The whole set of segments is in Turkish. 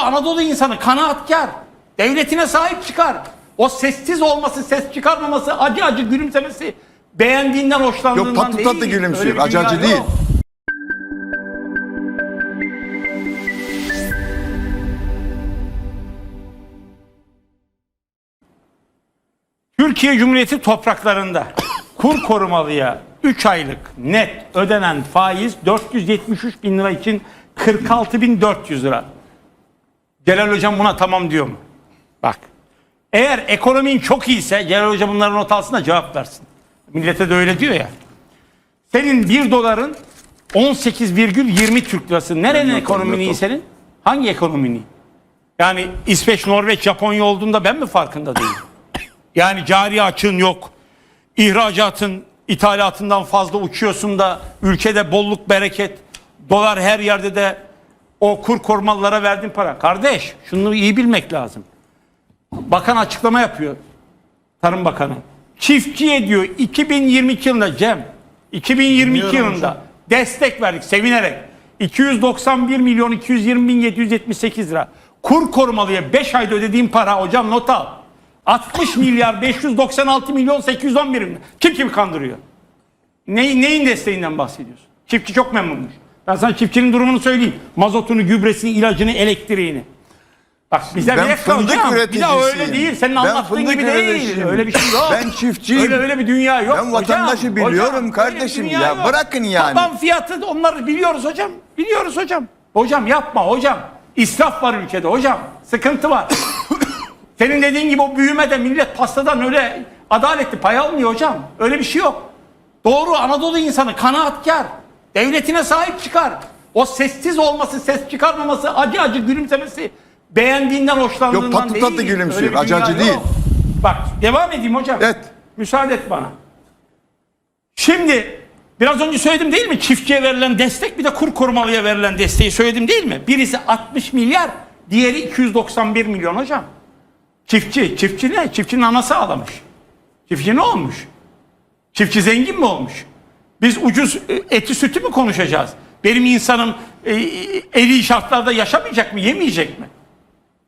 Anadolu insanı kanaatkar. Devletine sahip çıkar. O sessiz olması, ses çıkarmaması, acı acı gülümsemesi beğendiğinden hoşlandığından Yok, tatlı değil. tatlı gülümsüyor, acı acı değil. yok. Türkiye Cumhuriyeti topraklarında kur korumalıya 3 aylık net ödenen faiz 473 bin lira için 46 bin 400 lira. Celal Hocam buna tamam diyor mu? Bak. Eğer ekonomin çok iyiyse Celal Hocam bunların not alsın da cevap versin. Millete de öyle diyor ya. Senin 1 doların 18,20 Türk lirası. Nerenin not iyi senin? Hangi ekonomini iyi? Yani İsveç, Norveç, Japonya olduğunda ben mi farkında değilim? Yani cari açığın yok. İhracatın, ithalatından fazla uçuyorsun da ülkede bolluk, bereket, dolar her yerde de o kur korumalılara verdiğin para. Kardeş şunu iyi bilmek lazım. Bakan açıklama yapıyor. Tarım Bakanı. Çiftçiye diyor 2022 yılında Cem 2022 Dinliyorum yılında hocam. destek verdik sevinerek. 291 milyon 220 bin 778 lira. Kur korumalıya 5 ayda ödediğim para hocam not al. 60 milyar 596 milyon 811 bin. Kim kimi kandırıyor? Ne, neyin desteğinden bahsediyorsun? Çiftçi çok memnunmuş. Ben sana çiftçinin durumunu söyleyeyim. Mazotunu, gübresini, ilacını, elektriğini. Bak bize Ben bir fındık hocam. Bir üreticisiyim. öyle değil. Senin Ben anlattığın gibi değil. Öyle bir şey yok. Ben çiftçiyim. Öyle öyle bir dünya yok Ben hocam. vatandaşı biliyorum Hocam, öyle bir kardeşim ya. yok. Bırakın yani. Taban fiyatı onları biliyoruz hocam. Biliyoruz hocam. Hocam yapma hocam. İsraf var ülkede hocam. Sıkıntı var. Senin dediğin gibi o büyümede millet pastadan öyle adaletli pay almıyor hocam. Öyle bir şey yok. Doğru Anadolu insanı kanaatkar. Devletine sahip çıkar. O sessiz olması, ses çıkarmaması, acı acı gülümsemesi beğendiğinden hoşlandığından Yok, tatlı değil. tatlı gülümsüyor, acı acı yok. değil. Bak devam edeyim hocam. Evet. Müsaade et bana. Şimdi biraz önce söyledim değil mi? Çiftçiye verilen destek bir de kur korumalıya verilen desteği söyledim değil mi? Birisi 60 milyar, diğeri 291 milyon hocam. Çiftçi, çiftçi ne? Çiftçinin anası ağlamış. Çiftçi ne olmuş? Çiftçi zengin mi olmuş? Biz ucuz e, eti sütü mü konuşacağız? Benim insanım e, eli şartlarda yaşamayacak mı, yemeyecek mi?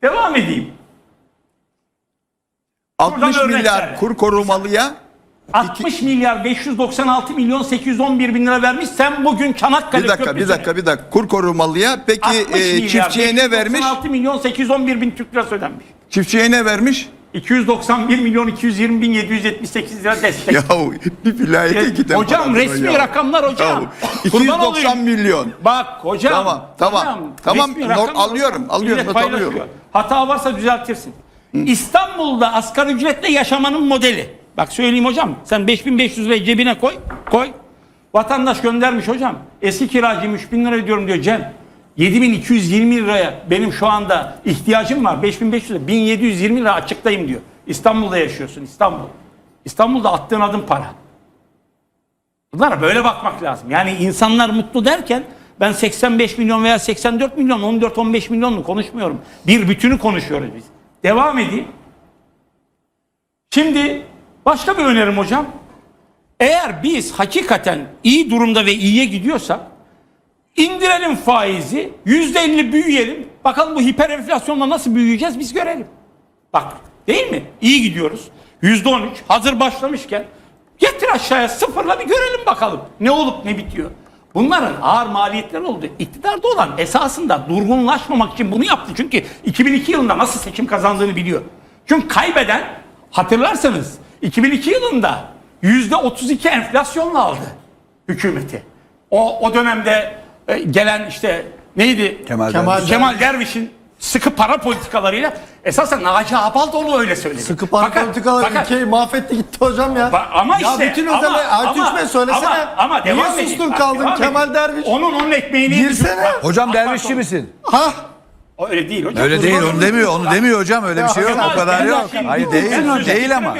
Devam edeyim. 60 örnek milyar kur korumalıya 60 milyar 596 milyon 811 bin lira vermiş. Sen bugün Çanakkale bir dakika bir dakika bir dakika kur korumalıya peki 60 e, çiftçiye ne vermiş? 596 milyon 811 bin Türk lirası ödenmiş. Çiftçiye ne vermiş? 291 milyon 220 bin 778 lira destek. Ya bir vilayete tane hocam resmi ya. rakamlar hocam. Ya, Kurban 290 olayım. milyon. Bak hocam. Tamam, tamam, hocam, tamam, alıyorum, alıyorum, not alıyorum. Hata varsa düzeltirsin. İstanbul'da asgari ücretle yaşamanın modeli. Bak söyleyeyim hocam. Sen 5500 lirayı cebine koy. Koy. Vatandaş göndermiş hocam. Eski kiracıyım 3000 lira ödüyorum diyor Cem. 7220 liraya benim şu anda ihtiyacım var. 5500 lira. 1720 lira açıktayım diyor. İstanbul'da yaşıyorsun İstanbul. İstanbul'da attığın adım para. Bunlara böyle bakmak lazım. Yani insanlar mutlu derken ben 85 milyon veya 84 milyon, 14-15 milyonlu konuşmuyorum. Bir bütünü konuşuyoruz biz. Devam edeyim. Şimdi başka bir önerim hocam. Eğer biz hakikaten iyi durumda ve iyiye gidiyorsak indirelim faizi, %50 büyüyelim. Bakalım bu hiper enflasyonla nasıl büyüyeceğiz biz görelim. Bak değil mi? İyi gidiyoruz. %13 hazır başlamışken getir aşağıya sıfırla bir görelim bakalım. Ne olup ne bitiyor. Bunların ağır maliyetleri oldu. İktidarda olan esasında durgunlaşmamak için bunu yaptı. Çünkü 2002 yılında nasıl seçim kazandığını biliyor. Çünkü kaybeden hatırlarsanız 2002 yılında %32 enflasyonla aldı hükümeti. O, o dönemde e, gelen işte neydi? Kemal Kemal Derviş. Kemal Derviş'in sıkı para politikalarıyla esasen Naci onu öyle söyledi. Sıkı para Fakat- politikalar fakat- ülkeyi mahvetti gitti hocam ya. Ba- ama ya işte bütün özel ama- Bey söylesene. Ama, ama devam Niye edeyim. sustun kaldın devam Kemal edeyim. Derviş? Onun onun ekmeğini Girsene. Bak, Hocam dervişçi misin? Ha? Öyle değil hocam. Öyle değil onu demiyor onu demiyor hocam öyle bir şey yok Kemal o kadar yok. Hayır değil değil ama.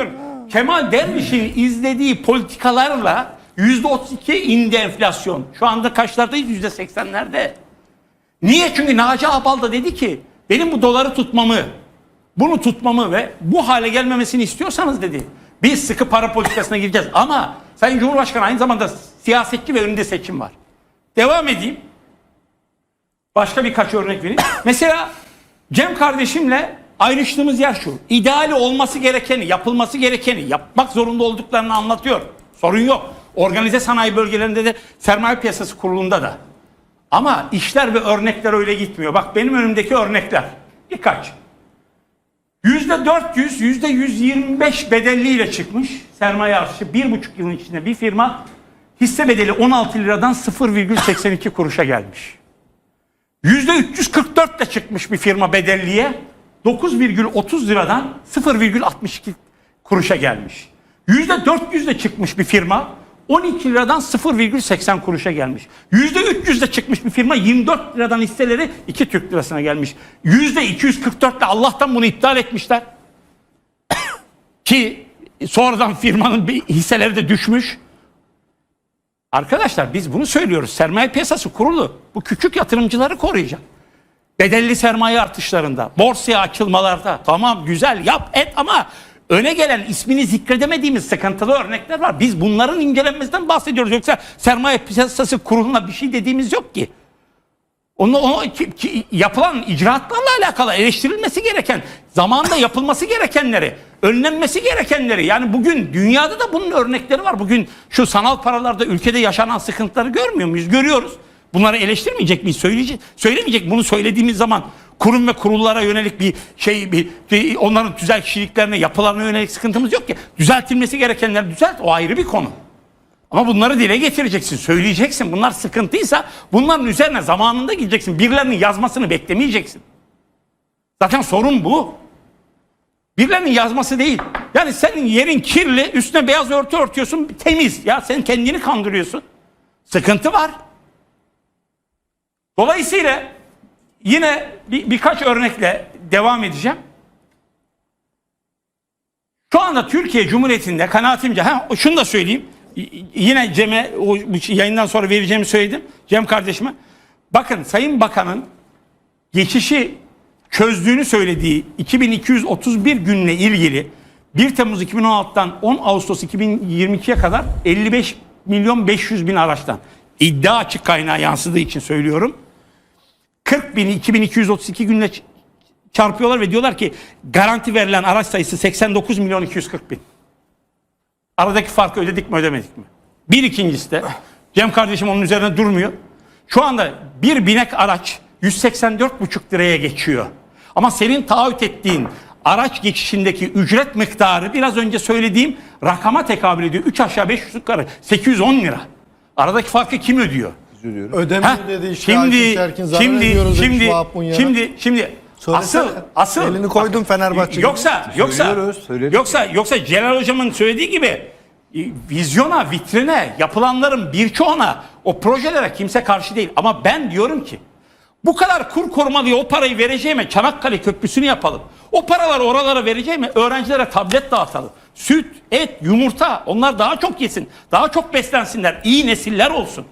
Kemal Derviş'in izlediği politikalarla %32 indi enflasyon. Şu anda kaçlardayız? %80'lerde. Niye? Çünkü Naci Abal da dedi ki benim bu doları tutmamı, bunu tutmamı ve bu hale gelmemesini istiyorsanız dedi. Biz sıkı para politikasına gireceğiz. Ama Sayın Cumhurbaşkanı aynı zamanda siyasetçi ve önünde seçim var. Devam edeyim. Başka birkaç örnek vereyim. Mesela Cem kardeşimle ayrıştığımız yer şu. İdeali olması gerekeni, yapılması gerekeni, yapmak zorunda olduklarını anlatıyor. Sorun yok. Organize sanayi bölgelerinde de sermaye piyasası kurulunda da. Ama işler ve örnekler öyle gitmiyor. Bak benim önümdeki örnekler. Birkaç. Yüzde 400, yüzde 125 bedelliyle çıkmış sermaye artışı. Bir buçuk yılın içinde bir firma hisse bedeli 16 liradan 0,82 kuruşa gelmiş. Yüzde 344 ile çıkmış bir firma bedelliye 9,30 liradan 0,62 kuruşa gelmiş. Yüzde 400 ile çıkmış bir firma 12 liradan 0,80 kuruşa gelmiş. Yüzde 300 ile çıkmış bir firma 24 liradan hisseleri 2 Türk lirasına gelmiş. Yüzde 244 ile Allah'tan bunu iptal etmişler. Ki sonradan firmanın bir hisseleri de düşmüş. Arkadaşlar biz bunu söylüyoruz. Sermaye piyasası kurulu bu küçük yatırımcıları koruyacak. Bedelli sermaye artışlarında, borsaya açılmalarda tamam güzel yap et ama öne gelen ismini zikredemediğimiz sıkıntılı örnekler var. Biz bunların incelenmesinden bahsediyoruz. Yoksa sermaye piyasası kuruluna bir şey dediğimiz yok ki. Onu, onu ki- ki- yapılan icraatlarla alakalı eleştirilmesi gereken, zamanında yapılması gerekenleri, önlenmesi gerekenleri. Yani bugün dünyada da bunun örnekleri var. Bugün şu sanal paralarda ülkede yaşanan sıkıntıları görmüyor muyuz? Görüyoruz. Bunları eleştirmeyecek miyiz? Söyleyecek, söylemeyecek. Bunu söylediğimiz zaman kurum ve kurullara yönelik bir şey, bir, onların tüzel kişiliklerine, yapılarına yönelik sıkıntımız yok ki. Düzeltilmesi gerekenleri düzelt. O ayrı bir konu. Ama bunları dile getireceksin, söyleyeceksin. Bunlar sıkıntıysa bunların üzerine zamanında gideceksin. Birilerinin yazmasını beklemeyeceksin. Zaten sorun bu. Birilerinin yazması değil. Yani senin yerin kirli, üstüne beyaz örtü örtüyorsun, temiz. Ya sen kendini kandırıyorsun. Sıkıntı var. Dolayısıyla yine bir, birkaç örnekle devam edeceğim. Şu anda Türkiye Cumhuriyeti'nde kanaatimce, ha, şunu da söyleyeyim. Yine Cem'e o yayından sonra vereceğimi söyledim. Cem kardeşime. Bakın Sayın Bakan'ın geçişi çözdüğünü söylediği 2231 günle ilgili 1 Temmuz 2016'dan 10 Ağustos 2022'ye kadar 55 milyon 500 bin araçtan iddia açık kaynağı yansıdığı için söylüyorum. 40 bini 2232 günle çarpıyorlar ve diyorlar ki garanti verilen araç sayısı 89 milyon 240 bin. Aradaki farkı ödedik mi ödemedik mi? Bir ikincisi de Cem kardeşim onun üzerine durmuyor. Şu anda bir binek araç 184,5 liraya geçiyor. Ama senin taahhüt ettiğin araç geçişindeki ücret miktarı biraz önce söylediğim rakama tekabül ediyor. 3 aşağı 5 yukarı 810 lira. Aradaki farkı kim ödüyor? Ödemiyor Ha? dedi işte. Şimdi Şimdi, Erkin, zarar şimdi şimdi şimdi şimdi Söylesene. asıl asıl Elini koydun Fenerbahçe gibi. Yoksa yoksa Söylüyoruz, söyledik. yoksa yoksa Celal hocamın söylediği gibi e, vizyona, vitrine, yapılanların birçoğuna o projelere kimse karşı değil. Ama ben diyorum ki bu kadar kur korumalıya o parayı vereceğime Çanakkale Köprüsü'nü yapalım. O paraları oralara vereceğime öğrencilere tablet dağıtalım. Süt, et, yumurta onlar daha çok yesin. Daha çok beslensinler. iyi nesiller olsun.